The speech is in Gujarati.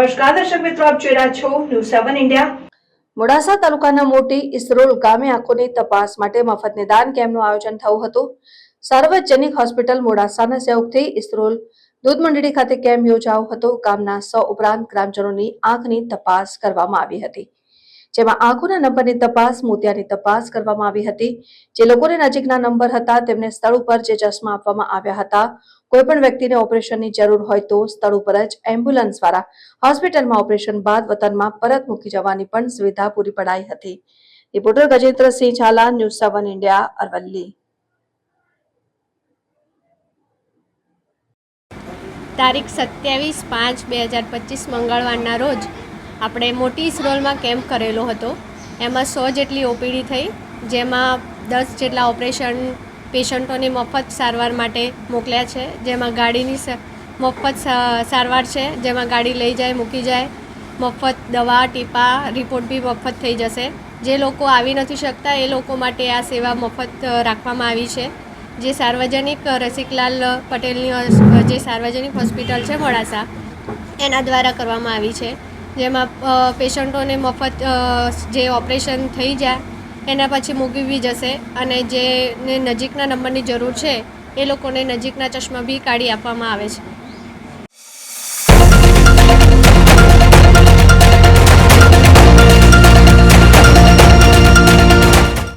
નમસ્કાર, દર્શક મિત્રો, આપ જોઈ રહ્યા છો ન્યૂઝ સેવન ઇન્ડિયા મોડાસા તાલુકાના મોટી ઇસરોલ ગામે આંખોની તપાસ માટે મફત નિદાન કેમ્પનું આયોજન થયું હતું. સાર્વજનિક હોસ્પિટલ મોડાસાના સહયોગથી ઇસરોલ દૂધ મંડળી ખાતે કેમ્પ યોજાયો હતો. ગામના સો ઉપરાંત ગ્રામજનોની આંખની તપાસ કરવામાં આવી હતી. જેમાં આંખોના નંબરની તપાસ, મોતિયાની તપાસ કરવામાં આવી હતી. જે લોકોને નજીકના નંબર હતા, તેમને સ્થળ ઉપર જે ચશ્મા આપવામાં આવ્યા હતા. કોઈ પણ વ્યક્તિને ઓપરેશનની જરૂર હોય તો સ્થળ ઉપર જ એમ્બ્યુલન્સ દ્વારા હોસ્પિટલમાં ઓપરેશન બાદ વતનમાં પરત મૂકી જવાની પણ સુવિધા પૂરી પડાઈ હતી. Reporter Gajendrasinh Zala, news seven India, Aravalli. તારીખ સત્યાવીસ પાંચ બે હજાર પચીસ મંગળવારના રોજ આપણે મોટી ઇસરોલમાં કેમ્પ કરેલો હતો. એમાં સો જેટલી ઓપીડી થઈ, જેમાં દસ જેટલા ઓપરેશન પેશન્ટોને મફત સારવાર માટે મોકલ્યા છે. જેમાં ગાડીની મફત સારવાર છે, જેમાં ગાડી લઈ જાય, મૂકી જાય, મફત દવા, ટીપા, રિપોર્ટ બી મફત થઈ જશે. જે લોકો આવી નથી શકતા, એ લોકો માટે આ સેવા મફત રાખવામાં આવી છે. જે સાર્વજનિક રસિકલાલ પટેલની જે સાર્વજનિક હોસ્પિટલ છે મોડાસા, એના દ્વારા કરવામાં આવી છે. જેમાં પેશન્ટોને મફત જે ઓપરેશન થઈ જાય, એના પછી મૂકી બી જશે અને જેને નજીકના નંબરની જરૂર છે, એ લોકોને નજીકના ચશ્મા બી કાઢી આપવામાં આવે છે.